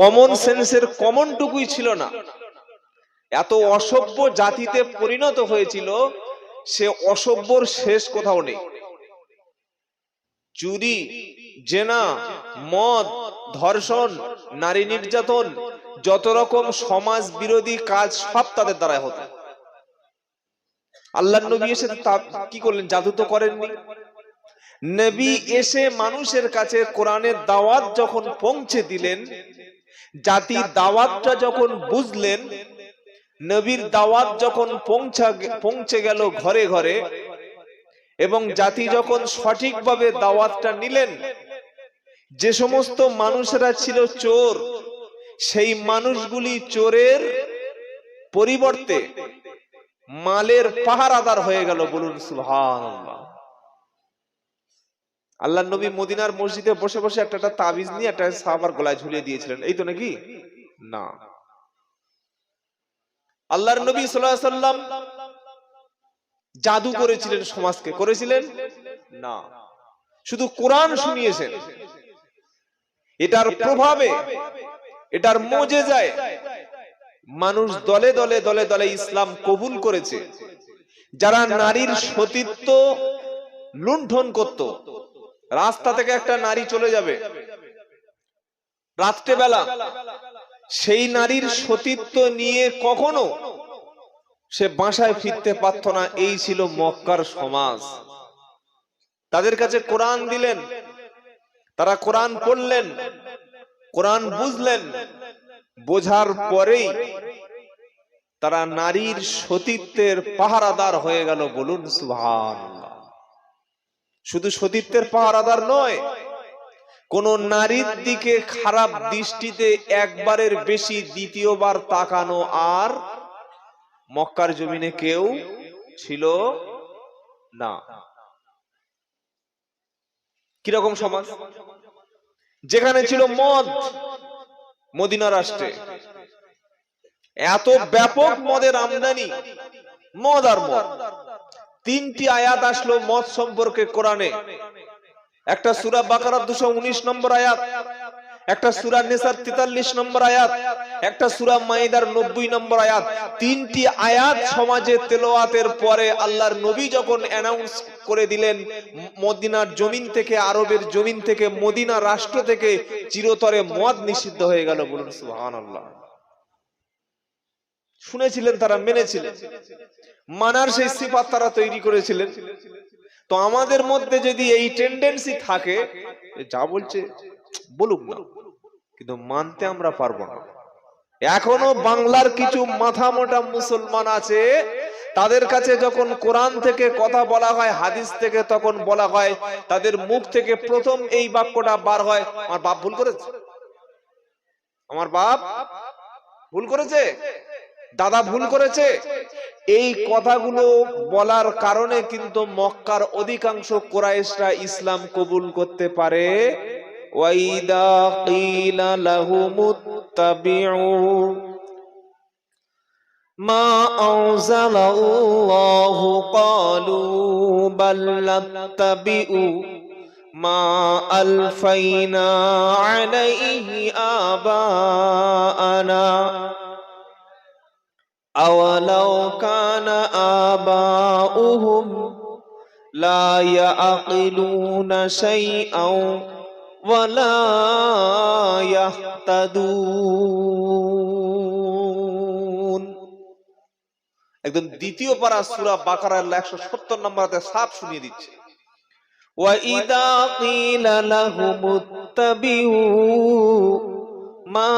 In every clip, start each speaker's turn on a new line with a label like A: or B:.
A: Common সেন্সের কমনটুকুই ছিল না। এত অসভ্য জাতিতে পরিণত হয়েছিল, সে অসভ্যর শেষ কোথাও নেই। চুরি, জেনা, মদ, ধর্ষণ, নারী নির্যাতন, যত রকম সমাজ বিরোধী কাজ সব তাদের দ্বারা হতো। আল্লাহ নবী এসে কি করলেন? জাদু তো করেননি। নবী এসে মানুষের কাছে কোরআনের দাওয়াত যখন পৌঁছে দিলেন জাতি দাওয়াতটা যখন বুঝলেন নবীর দাওয়াত যখন পৌঁছা পৌঁছে গেল ঘরে ঘরে এবং জাতি যখন সঠিকভাবে দাওয়াতটা নিলেন যে সমস্ত মানুষেরা ছিল চোর সেই মানুষগুলি চোরের পরিবর্তে মালের পাহারাদার হয়ে গেল বলুন সুবহানাল্লাহ। আল্লাহ নবী মদিনার মসজিদে বসে বসে একটা তাবিজ নিয়ে একটা সাহাবার গলায় ঝুলিয়ে দিয়েছিলেন। এই তো নাকি? না। আল্লাহর নবী সাল্লাম জাদু করেছিলেন সমাজকে। করেছিলেন? না। শুধু কোরআন শুনিয়েছেন। এটার প্রভাবে, এটার মজে যায় মানুষ দলে দলে দলে দলে ইসলাম কবুল করেছে। যারা নারীর সতীত্ব লুণ্ঠন করত রাস্তা থেকে একটা নারী চলে যাবে। রাত্রেবেলা। সেই নারীর সতীত্ব নিয়ে কখনো সে বাসায় ফিরতে পারত না। এই ছিল মক্কার সমাজ। তাদের কাছে কোরআন দিলেন। তারা কোরআন পড়লেন। কোরআন বুঝলেন। বোঝার পরেই তারা নারীর সতীত্বের পাহারাদার হয়ে গেল। বলুন, সুবহানাল্লাহ। শুধু সতীত্বের পাহারাদার নয়, কোন নারীর দিকে খারাপ দৃষ্টিতে একবারের বেশি দ্বিতীয়বার তাকানো আর মক্কার জমিনে কেউ ছিল না। কীরকম সমাজ? যেখানে ছিল মদ, মদিনা রাষ্ট্রে। এত ব্যাপক মদের আমদানি, মদ আর মদ। তিনটি আয়াত আসলো মদ সম্পর্কে কোরআনে। একটা সুরা বাকারার দুশো উনিশ নম্বর আয়াত, একটা সুরা নেসার তেতাল্লিশ নম্বর আয়াত, একটা সুরা মাইদার নব্বই নম্বর আয়াত। তিনটি আয়াত সমাজে তেলোয়াতের পরে আল্লাহর নবী যখন অ্যানাউন্স করে দিলেন, মদিনার জমিন থেকে, আরবের জমিন থেকে, মদিনা রাষ্ট্র থেকে, চিরতরে মদ নিষিদ্ধ হয়ে গেল বলুন সুবহানাল্লাহ। শুনেছিলেন, তারা মেনেছিলেন। মানার সেই সিফাত তারা তৈরি করেছিলেন। তো আমাদের মধ্যে যদি এই টেন্ডেন্সি থাকে যা বলছে, বলুক না। কিন্তু মানতে আমরা পারব না। এখনও বাংলার কিছু মাথা মোটা মুসলমান আছে, তাদের কাছে যখন কোরআন থেকে কথা বলা হয়, হাদিস থেকে তখন বলা হয়, তাদের মুখ থেকে প্রথম এই বাক্যটা বার হয়, আমার বাপ ভুল করেছে? আমার বাপ ভুল করেছে? দাদা ভুল করেছে? এই কথাগুলো বলার কারণে কিন্তু মক্কার অধিকাংশ কোরাইশরা ইসলাম কবুল করতে পারে। মা আনজালাল্লাহু ক্বালু বাল أولو كان آباؤهم لا يعقلون شيئا ولا يهتدون একদম দ্বিতীয় পারা সূরা বাকারার 170 নম্বরতে সাফ শুনিয়ে দিচ্ছে وَإِذَا قِيلَ لَهُمُ اتَّبِعُوا মা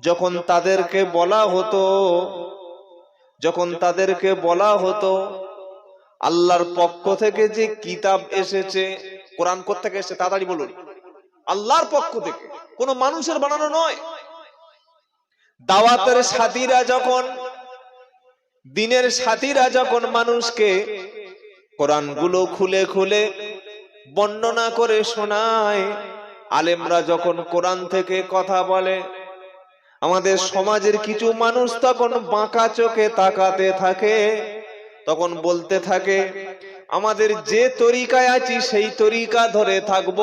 A: যখন তাদেরকে বলা হতো, যখন তাদেরকে বলা হতো, আল্লাহর পক্ষ থেকে যে কিতাব এসেছে, কোরআন থেকে এসেছে, তাড়াতাড়ি বলুন। আল্লাহর পক্ষ থেকে, কোনো মানুষের বানানো নয়। দাওয়াতের সাথীরা যখন, দিনের সাথীরা যখন মানুষকে কোরআনগুলো খুলে খুলে বর্ণনা করে শোনায়। আলেমরা যখন কোরআন থেকে কথা বলে, আমাদের সমাজের কিছু মানুষ তখন বাঁকা চোখে তাকাতে থাকে, তখন বলতে থাকে, আমাদের যে তরিকায় আছি, সেই তরিকা ধরে থাকব,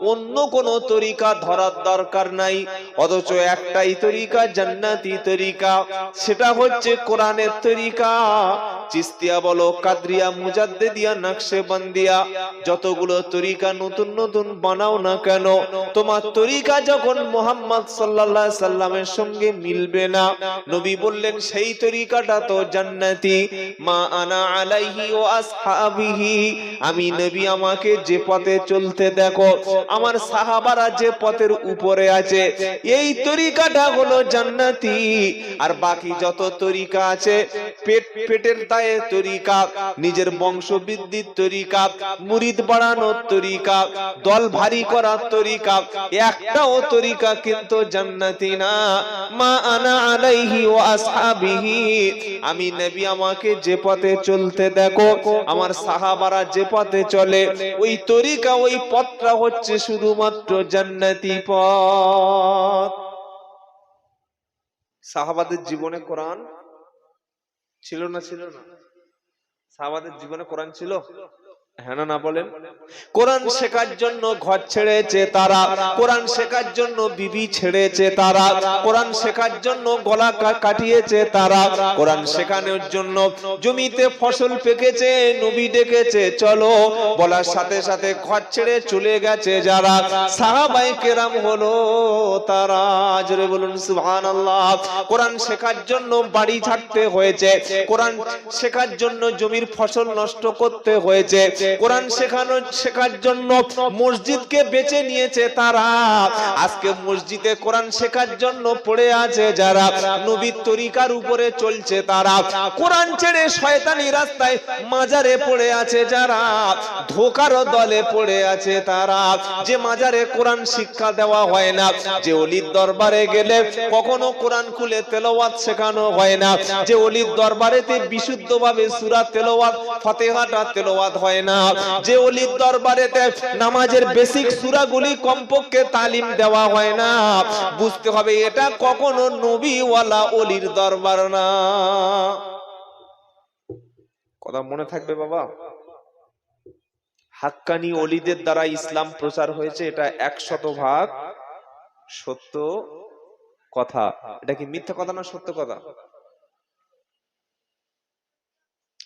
A: অন্য কোন তরিকা ধরার দরকার নাই, অথচ একটাই তরিকা জান্নাতি তরিকা, সেটা হচ্ছে কোরআনের তরিকা। চিস্তিয়া বলো, কাদরিয়া, মুজাদ্দেদিয়া, নকশে বান্দিয়া, যতগুলো তরিকা নতুন নতুন বানাও না কেন, তোমার তরিকা যখন মোহাম্মদ সাল্লাল্লাহু সাল্লামের সঙ্গে মিলবে না, নবী বললেন, সেই তরিকাটা তো জান্নাতি। মা আনা আলাইহি ও আসহাবিহি, আমি নবী আমাকে যে পথে চলতে দেখো, আমার সাহাবারা যে পথের উপরে আছে, এই তরিকাটা হলো জান্নাতি। আর বাকি যত তরিকা আছে, পেট পেটের দায়ে তরিকা, নিজের বংশ বৃদ্ধির তরিকা, মুরিদ বাড়ানোর তরিকা, দল ভারী করার তরিকা, একটাও তরিকা কিন্তু জান্নাতি না। মা আনা আলাইহি ও আসহাবিহি। আমি নবী আমাকে যে পথে চলতে দেখো, আমার সাহাবারা যে পথে চলে, ওই তরিকা, ওই পথটা হচ্ছে শুধুমাত্র জান্নাতি পথ। সাহাবাদের জীবনে কোরআন ছিল না ছিল না। সাহাবাদের জীবনে কোরআন ছিল? হ্যাঁ না বলেন। কোরআন শেখার জন্য ঘর ছেড়েছে তারা। কোরআন শেখার জন্য বিবি ছেড়েছে তারা। কোরআন শেখার জন্য গলা কাটিয়েছে তারা। কোরআন শেখানোর জন্য জমিতে ফসল পেকেছে, নবী ডেকেছে, চলো বলার সাথে সাথে ঘর ছেড়ে চলে গেছে যারা। সাহাবাই কেরাম হলো তারা। জোরে বলুন, সুবহানাল্লাহ। কোরআন শেখার জন্য বাড়ি ছাড়তে হয়েছে। কোরআন শেখার জন্য জমির ফসল নষ্ট করতে হয়েছে। কোরআন শেখানো শেখার জন্য মসজিদকে বেছে নিয়েছে তারা। আজকে মসজিদে কোরআন শেখার জন্য পড়ে আছে যারা নবীর তরিকার উপরে চলছে তারা। কোরআন ছেড়ে শয়তানি রাস্তায় মাজারে পড়ে আছে যারা ধোকার দলে পড়ে আছে তারা। যে মাজারে কোরআন শিক্ষা দেওয়া হয় না যে অলির দরবারে গেলে কখনো কোরআন খুলে তেলাওয়াত শেখানো হয় না যে অলির দরবারেতে বিশুদ্ধভাবে সূরা তেলাওয়াত ফাতিহাটা তেলাওয়াত হয় না। যে অলির দরবারেতে নামাজের বেসিক সূরাগুলি কমপক্ষে তালিম দেওয়া হয় না। বুঝতে হবে, এটা কখনো নবীওয়ালা অলির দরবার না। কথা মনে থাকবে বাবা? হাক্কানি অলিদের দ্বারা ইসলাম প্রচার হয়েছে, এটা একশত ভাগ সত্য কথা। এটা কি মিথ্যা কথা না সত্য কথা?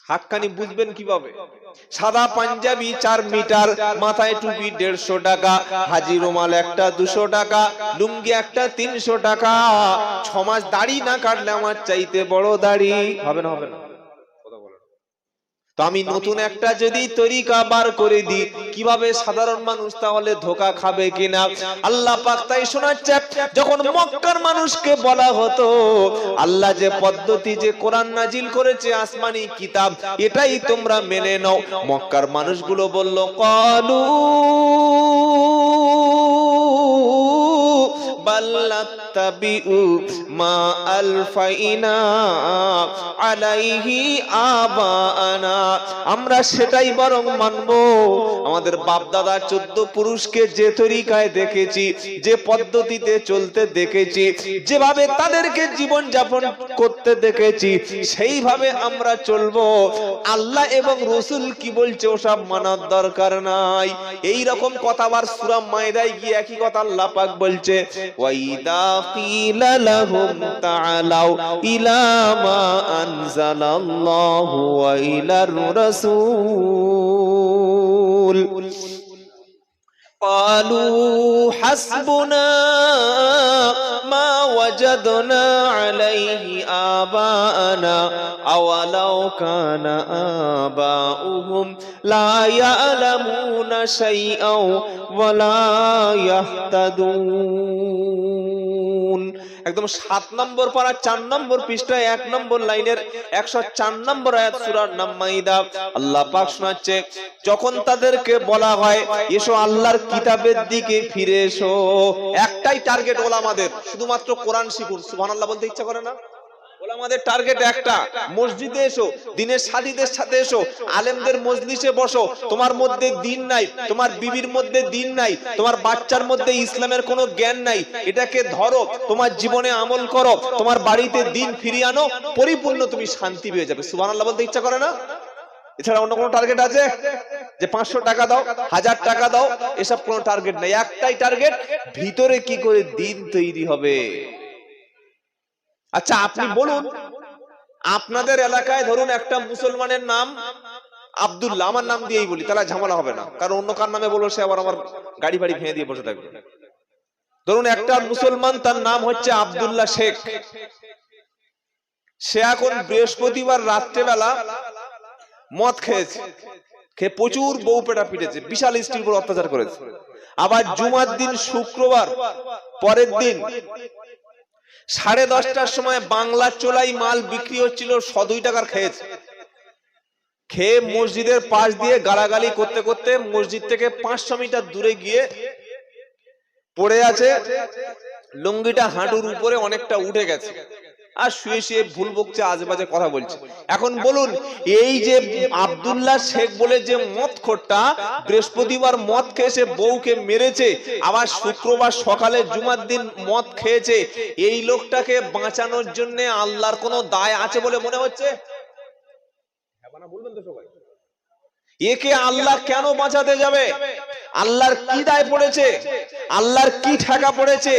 A: হাক্কানি বুঝবেন কীভাবে? সাদা পাঞ্জাবি চার মিটার, মাথায় টুপি দেড়শো টাকা হাজি রুমাল একটা দুশো টাকা, লুঙ্গি একটা তিনশো টাকা। ছমাস দাড়ি না কাটলে আমার চাইতে বড় দাড়ি। হবে না হবে না। তো আমি নতুন একটা যদি তরিকা বার করে দিই, কীভাবে সাধারণ মানুষ তাহলে ধোকা খাবে কিনা? আল্লাহ পাক তাই শোনাচ্ছে যখন মক্কার মানুষকে বলা হতো, আল্লাহ যে পদ্ধতি যে কোরআন নাজিল করেছে, আসমানি কিতাব, এটাই তোমরা মেনে নাও। মক্কার মানুষগুলো বলল, কলু বাল্লাত্তাবিউ মা আলফাইনা আলাইহি আবানা আমরা সেটাই বরং মানব। আমাদের বাপ দাদা চোদ্দ পুরুষকে যে তরিকায় দেখেছি, যে পদ্ধতিতে চলতে দেখেছি, যেভাবে তাদেরকে জীবন যাপন করতে দেখেছি, সেইভাবে আমরা চলবো। আল্লাহ এবং রসুল কি বলছে ওসব মানার দরকার নাই। এই রকম কথা আবার সূরা মায়দায় গিয়ে একই কথা আল্লাহ পাক বলছে, ওয়াইদা إذا قيل لهم تعالوا إلى ما أنزل الله وإلى الرسول. قالوا حسبنا ما وجدنا عليه آباءنا أولو كان آباؤهم لا يعلمون شيئا ولا يهتدون. একদম সাত নম্বর পারা চার নম্বর পৃষ্ঠায়, এক নম্বর লাইনের একশো চার নম্বর আয়াত সুরার নাম মাইদা আল্লাহ পাক শোনাচ্ছে, যখন তাদেরকে বলা হয়, এসো আল্লাহর কিতাবের দিকে ফিরে এসো। একটাই টার্গেট ওলামাদের, শুধুমাত্র কোরআন শিখুন। সুবহানাল্লাহ বলতে ইচ্ছা করে না? ওলামাদের টার্গেট একটা। মসজিদে এসো দিনের সাথীদের সাথে এসো আলেমদের মজলিসে বসো। তোমার মধ্যে দিন নাই তোমার বিবির মধ্যে দিন নাই তোমার বাচ্চার মধ্যে ইসলামের কোনো জ্ঞান নাই। এটাকে ধরো তোমার জীবনে আমল করো তোমার বাড়িতে দিন ফিরিয়ে আনো পরিপূর্ণ তুমি শান্তি পেয়ে যাবে। সুবহানাল্লাহ বলতে ইচ্ছা করে না? এছাড়া অন্য কোনো টার্গেট আছে? যে পাঁচশো টাকা দাও হাজার টাকা দাও এসব কোনো টার্গেট নেই। একটাই টার্গেট ভিতরে কি করে দিন তৈরি হবে? আচ্ছা আপনি বলুন আপনাদের এলাকায় ধরুন একটা মুসলমানের নাম আব্দুল্লাহ আমার নাম দিয়েই বলি তাহলে ঝামেলা হবে না। কারণ অন্য কার নামে বলব সে আবার আমার গাড়ি বাড়ি ভেঙে দিয়ে বসে থাকবে। ধরুন একটা মুসলমান তার নাম হচ্ছে আব্দুল্লাহ শেখ। সে এখন বৃহস্পতিবার রাত্রেবেলা মদ খেয়েছে খেয়ে প্রচুর বউ পেটা পিটেছে বিশাল স্ত্রীর উপর অত্যাচার করেছে। আবার জুমার দিন শুক্রবার পরের দিন সাড়ে দশটার সময় বাংলা চোলাই মাল বিক্রি হচ্ছিল শ দুই টাকার খেয়েছে খেয়ে মসজিদের পাশ দিয়ে গালাগালি করতে করতে মসজিদ থেকে পাঁচশো মিটার দূরে গিয়ে পড়ে আছে, লুঙ্গিটা হাঁটুর উপরে অনেকটা উঠে গেছে। আর শুয়ে শুয়ে ভুল বকছে, আজেবাজে কথা বলছে। এখন বলুন, এই যে আবদুল্লাহ শেখ বলে যে মদ খোরটা বৃহস্পতিবার মদ খেয়েছে বউকে মেরেছে, আবার শুক্রবার সকালে জুমার দিন মদ খেয়েছে, এই লোকটাকে বাঁচানোর জন্য আল্লাহর কোনো দায় আছে বলে মনে হচ্ছে? একে আল্লাহ কেন বাঁচাতে যাবে? আল্লাহর কি দায় পড়েছে? আল্লাহর কি ঠেকা পড়েছে?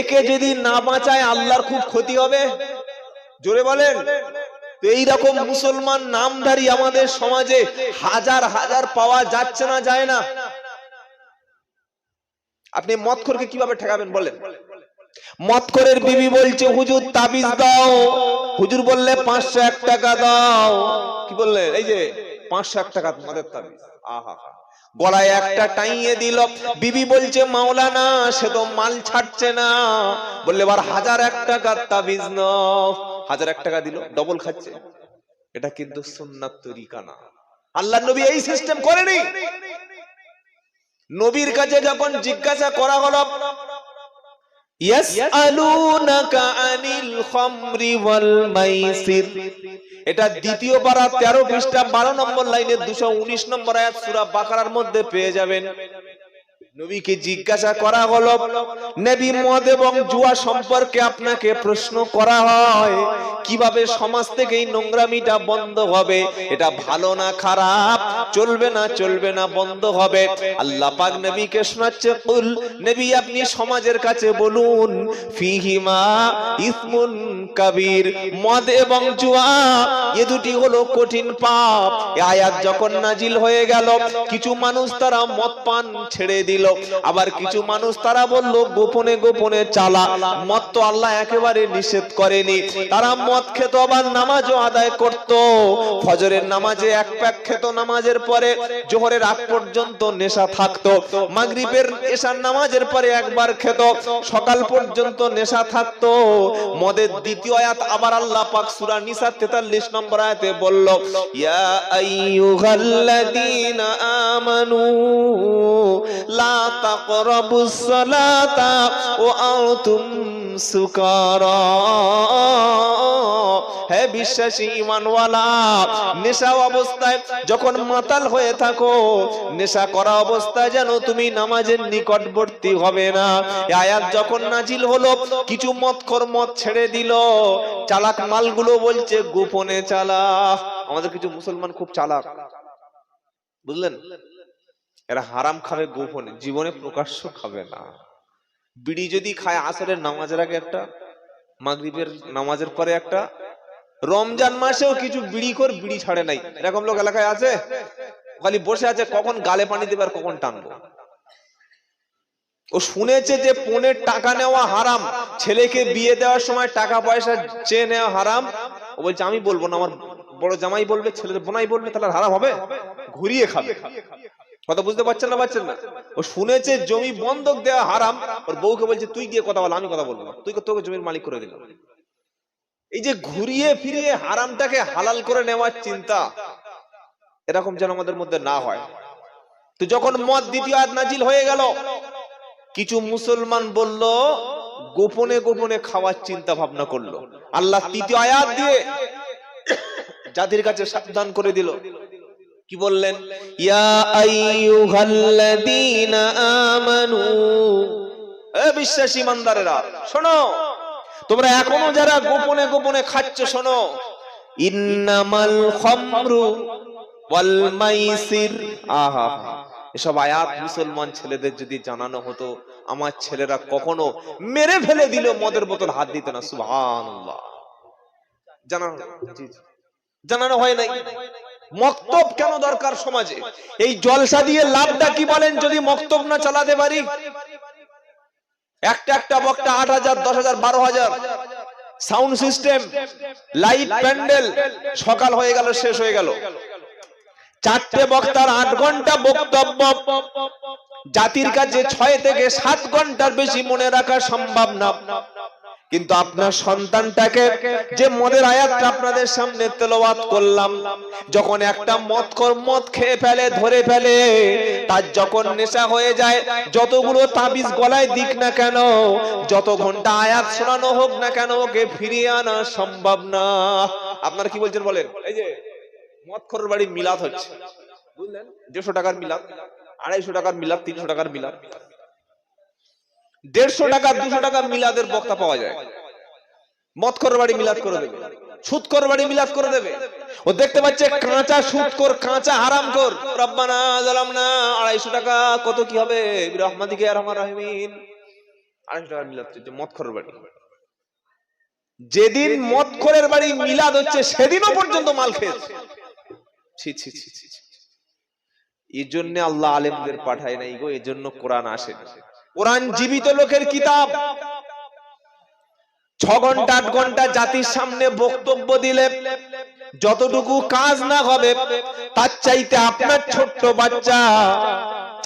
A: একে যদি না বাঁচায় আল্লাহর খুব ক্ষতি হবে? জোরে বলেন। এইরকম মুসলমান নামধারী আমাদের সমাজে হাজার হাজার পাওয়া যাচ্ছে না, যায় না। আপনি মদখোরকে কীভাবে ঠেকাবেন বলেন? মদখোরের বিবি বলছে, হুজুর, তাবিজ দাও। হুজুর বললে, পাঁচশো এক টাকা দাও। কি বললেন? এই যে পাঁচশো এক টাকা মদের তাবিজ গলায় একটা টাইয়ে দিল, বিবি বলছে, মাওলানা, সে তো মাল ছাড়ছে না। বললে, এবার হাজার এক টাকার তাবিজ নাও। হাজার এক টাকা দিল, ডবল খাচ্ছে। এটা কিন্তু সুন্নাত তরিকা না আল্লাহ নবী এই সিস্টেম করেনি। নবীর কাছে যখন জিজ্ঞাসা করা হলো ইয়াসআলুনাকা আনিল খামরি ওয়াল মাইসির এটা দ্বিতীয় পারা তেরো পৃষ্ঠা বারো নম্বর লাইনে দুশো উনিশ নম্বর আয়াত সুরা বাকারার মধ্যে পেয়ে যাবেন। নবীকে জিজ্ঞাসা করা হলো, নবী মদ এবং জুয়া সম্পর্কে আপনাকে প্রশ্ন করা হয়, কীভাবে সমাজ থেকে এই নোংরামিটা বন্ধ হবে? এটা ভালো না খারাপ? চলবে না চলবে না, বন্ধ হবে। আল্লাহ পাক নবীকে শোনাচ্ছে, কুল, নবী আপনি সমাজের কাছে বলুন, ফিহিমা ইসমুন কাবীর, মদ এবং জুয়া, এ দুটি হলো কঠিন পাপ। আয়াত যখন নাজিল হয়ে গেল, কিছু মানুষ তারা মদ পান ছেড়ে দিল। আবার কিছু মানুষ তারা বলল, গোপনে গোপনে চালা। মদ তো আল্লাহ একেবারে নিষেধ করেনি। তারা মদ খেত, আবার নামাজও আদায় করত। ফজরের নামাজে এক প্যাক খেত, নামাজের পরে জোহরের আগ পর্যন্ত নেশা থাকতো। মাগরিবের এশার নামাজের পরে একবার খেত, সকাল পর্যন্ত নেশা থাকতো। মদের দ্বিতীয় আয়াত আবার আল্লাহ পাক সূরা নিসা 43 নম্বর আয়াতে বলল, ইয়া আইয়ুহাল্লাযীনা আমানু লা ওয়া আনতুম সুকারা। হে বিশ্বাসী ইমানওয়ালা নেশা অবস্থায় যখন মাতাল হয়ে থাকো, নেশা করা অবস্থায় যেন তুমি নামাজের নিকটবর্তী হবে না। আয়াত যখন নাজিল হলো, কিছু মতখর মত ছেড়ে দিল। চালাক মালগুলো বলছে, গোপনে চালা আমাদের কিছু মুসলমান খুব চালাক। বুঝলেন? এরা হারাম খাবে গোপনে, জীবনে প্রকাশ্য খাবে না। বিড়ি যদি খায় আসরের নামাজের আগে একটা, মাগরিবের নামাজের পরে একটা, রমজান মাসেও কিছু বিড়ি কর, বিড়ি ছাড়ে নাই। এরকম লোক এলাকায় আছে? খালি বসে আছে, কখন গালে পানি দেবে আর কখন টানবো? ও শুনেছে যে পনেরো টাকা নেওয়া হারাম, ছেলেকে বিয়ে দেওয়ার সময় টাকা পয়সা চেয়ে নেওয়া হারাম। ও বলছে, আমি বলব না, আমার বড় জামাই বলবে, ছেলের বোনাই বলবে, তাহলে হারাম হবে? ঘুরিয়ে খাবে। কথা বুঝতে পারছেন না পারছেন না? ও শুনেছে জমি বন্ধক দেওয়া হারাম, ওর বউকে বলছে, তুই গিয়ে কথা বল, আমি কথা বলব না। তুই তোকে জমির মালিক করে দিলাম। এই যে ঘুরিয়ে ফিরিয়ে হারামটাকে হালাল করে নেওয়ার চিন্তা, এরকম যেন আমাদের মধ্যে না হয়। তো যখন মদ দ্বিতীয় আয়াত নাজিল হয়ে গেল, কিছু মুসলমান বলল, গোপনে গোপনে খাওয়ার চিন্তা ভাবনা করল। আল্লাহ তৃতীয় আয়াত দিয়ে যাদের কাছে সাবধান করে দিল। কি বললেন? ইয়া আইয়ুহাল্লাযীনা আমানু। এ বিশ্বাসী ইমানদারেরা শোনো। তোমরা এখনও যারা গোপনে গোপনে খাচ্ছ শোনো। ইন্নামাল খামরু ওয়াল মাইসির। আহা এসব আয়াত মুসলমান ছেলেদের যদি জানানো হতো আমার ছেলেরা কখনো মেরে ফেলে দিল মদের বোতল হাত দিত না সুবহানাল্লাহ। জানানো। জানানো হয় নাই? মক্তব কেন দরকার সমাজে? এই জলসা দিয়ে লাভটা কি বলেন যদি মক্তব না চালাতে পারি? একটা একটা বক্তা আট হাজার, দশ হাজার, বারো হাজার। সাউন্ড সিস্টেম, লাইট প্যান্ডেল, সকাল হয়ে গেল, শেষ হয়ে গেল। চারটে বক্তার আট ঘণ্টা বক্তব্য। জাতির কাছে ছয় থেকে সাত ঘণ্টার বেশি মনে রাখা সম্ভব না। কিন্তু আপনার সন্তানটাকে যে মদের আয়াতটা আপনাদের সামনে তেলাওয়াত করলাম, যখন একটা মদ কর মদ খেয়ে ফেলে, ধরে ফেলে, তার যখন নেশা হয়ে যায়, যতগুলো তাবিজ গলায় দিক না কেন, যত ঘণ্টা আয়াত শোনানো হোক না কেন, ওকে ফিরিয়ে আনা সম্ভব না। আপনারা কি বলছেন বলেন? এই যে মদ বাড়ি মিলাদ হচ্ছে, বুঝলেন? দেড়শো টাকার মিলাদ, আড়াইশো টাকার মিলাদ, তিনশো টাকার মিলাদ। দেড়শো টাকা দুশো টাকা মিলাদের বক্তা পাওয়া যায়। মদ কর বাড়ি মিলাদ করে দেবে। সুদ কর বাড়ি মিলাদ করে দেবে। ও দেখতে পাচ্ছে কাঁচা সুদ কর কাঁচা হারাম কর রব্বানা জালামনা আড়াইশো টাকা কত কি হবে? রহমাদিকে আর আমার রহমিন। আড়াইশো টাকার মিলাদ চলছে মদ বাড়ি। যেদিন মদ খরের বাড়ি মিলাদ হচ্ছে সেদিনও পর্যন্ত মাল খেয়েছে। ছি ছি ছি ছি ছি। এই জন্য আল্লাহ আলেমদের পাঠায় নাই গো এই জন্য কোরআন আসে না। কোরআন জীবিত লোকের কিতাব। ছ ঘণ্টা আট ঘণ্টা জাতির সামনে বক্তব্য দিলে। যতটুকু কাজ না হবে, তার চাইতে আপনার ছোট্ট বাচ্চা,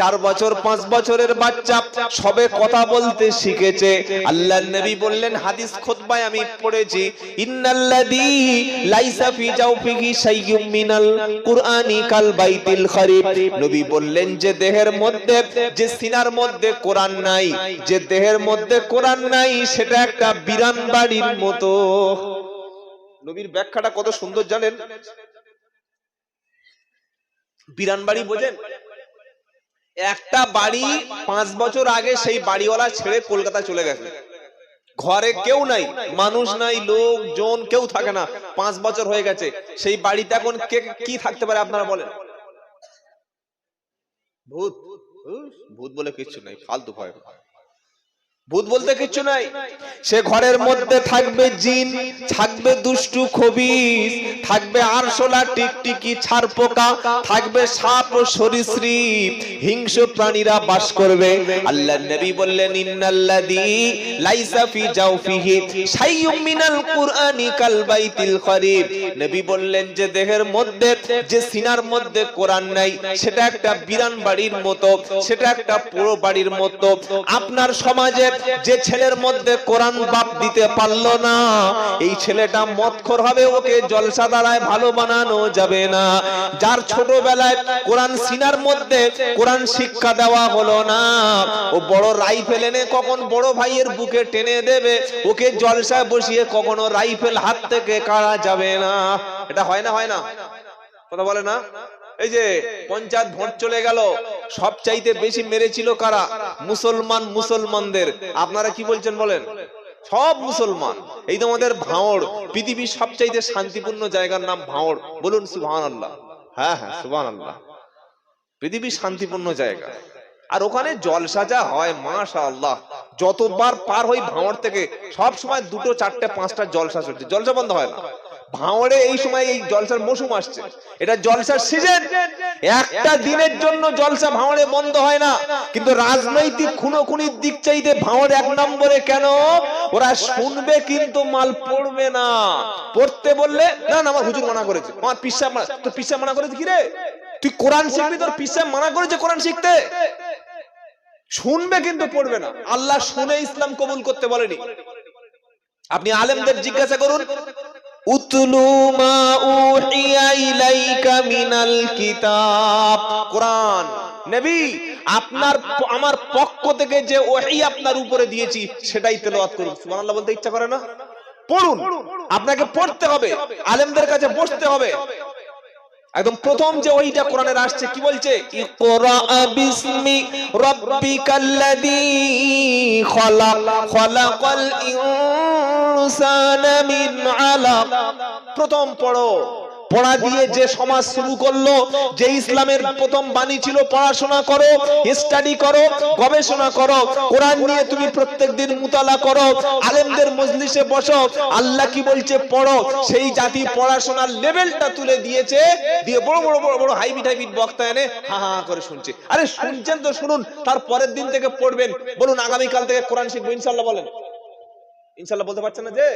A: চার বছর, পাঁচ বছরের বাচ্চা, সবে কথা বলতে শিখেছে। আল্লাহ নবী বললেন, হাদিস খুতবায় আমি পড়েছি, ইন্নাল্লাযী লাইসা ফি শাইয়ুম মিনাল কুরআনি কাল বাইতিল নবী বললেন, যে দেহের মধ্যে, যে সিনার মধ্যে কোরআন নাই, যে দেহের মধ্যে কোরআন নাই, সেটা একটা বিরান বাড়ির মতো। নবীর ব্যাখ্যাটা কত সুন্দর জানেন? বিরান বাড়ি বোঝেন? একটা বাড়ি পাঁচ বছর আগে সেই বাড়িওয়ালা ছেড়ে কলকাতা চলে গেছে। ঘরে কেউ নাই, মানুষ নাই, লোকজন, কেউ থাকে না। পাঁচ বছর হয়ে গেছে। সেই বাড়িতে এখন কে, কি থাকতে পারে আপনারা বলেন? ভূত। ভূত বলে কিচ্ছু নাই, ফালতু ভয়। ভূত বলতে কিচ্ছু নাই। সে ঘরের মধ্যে থাকবে জিন, থাকবে দুষ্টু খবিস, থাকবে আরশোলা, টিকটিকি ছাড় পোকা থাকবে সাপ ও সরীসৃপ, হিংস্র প্রাণীরা বাস করবে। আল্লাহ নবী বললেন, ইন্নাল্লাযী লাইসা ফি জাওফিহি শাইয়ুম মিনাল কুরআনি কাল বাইতিল খরিব। নবী বললেন, যে দেহের মধ্যে, যে সিনার মধ্যে কোরআন নাই, সেটা একটা বিরান বাড়ির মতো, সেটা একটা পুরো বাড়ির মতো। আপনার সমাজে যে ছেলের মধ্যে কোরআন বাপ দিতে পারল না, এই ছেলেটা মদখোর হবে, ওকে জলসা দ্বারায় ভালো বানানো যাবে না। যার ছোটবেলায় কোরআন সিনার মধ্যে কোরআন শিক্ষা দেওয়া হলো না, ও বড় রাইফেল এনে কখন বড় ভাইয়ের বুকে টেনে দেবে, ওকে জলসায় বসিয়ে কখনো রাইফেল হাত থেকে কাড়া যাবে না। এটা হয় না হয় না? কথা বলে না? এই যে পঞ্চায়েত ভোট চলে গেল সব চাইতে বেশি মেরেছিল কারা? মুসলমান মুসলমানদের। আপনারা কি বলছেন বলেন? সব মুসলমান। এই তো আমাদের ভাঁড় পৃথিবীর সবচাইতে শান্তিপূর্ণ জায়গার নাম ভাঁড় বলুন সুবহান আল্লাহ হ্যাঁ হ্যাঁ সুবহান আল্লাহ পৃথিবীর শান্তিপূর্ণ জায়গা। আর ওখানে জলসা যা হয় মাশা আল্লাহ যতবার পার হই ভাঁড় থেকে সব সময় দুটো, চারটে, পাঁচটা জলসা চলছে। জলসা বন্ধ হয় না? ভাঁড়ে এই সময় এই জলসার মৌসুম আসছে। এটা জলসার সিজন একটা দিনের জন্য জলসা ভাঁড়ে বন্ধ হয় না। কিন্তু রাজনৈতিক খুনোখুনির দিক চাইতে ভাঁড় এক নম্বরে কেন? ওরা শুনবে কিন্তু মাল পড়বে না। পড়তে বললে, না না, আমার হুজুর মানা করেছে। আমার পিসা তোর পিসা মানা করেছে কি রে তুই কোরআন শিখবি, তোর পিসা মানা করেছে কোরআন শিখতে? শুনবে কিন্তু পড়বে না। আল্লাহ শুনে ইসলাম কবুল করতে বলেনি। আপনি আলেমদের জিজ্ঞাসা করুন উতলু মা উহিয়া ইলাইকা মিনাল কিতাব। কোরআন। নবী, আপনার আমার পক্ষ থেকে যে ওহী আপনার উপরে দিয়েছি, সেটাই তেলাওয়াত করুন। সুবহানাল্লাহ বলতে ইচ্ছা করে না? পড়ুন। আপনাকে পড়তে হবে। আলেমদের কাছে বসতে হবে। একদম প্রথম যে ওইটা কোরআনের আসছে, কি বলছে? ইকরা বিসমি রাব্বিকাল্লাযী খলাক খলাকাল ইনসানা প্রথম পড়ো। পড়া দিয়ে যে সমাজ শুরু করল, যে ইসলামের প্রথম বাণী ছিল, পড়াশোনা করো স্টাডি করো, গবেষণা করো, কোরআন নিয়ে তুমি প্রত্যেকদিন মুতালা করো, আলেমদের মজলিসে বসো, আল্লাহ কি বলছে পড়ো, সেই জাতি পড়াশোনার লেভেলটা তুলে দিয়েছে, দিয়ে বড় বড় বড় বড় হাইবিট হাইবিট বক্তা এনে হা হা করে শুনছে। আরে শুনছেন তো শুনুন, তার পরের দিন থেকে পড়বেন। বলুন আগামী কাল থেকে কোরআন শিখব ইনশাল্লাহ বলেন। ইনশাল্লাহ বলতে পারছেন না যে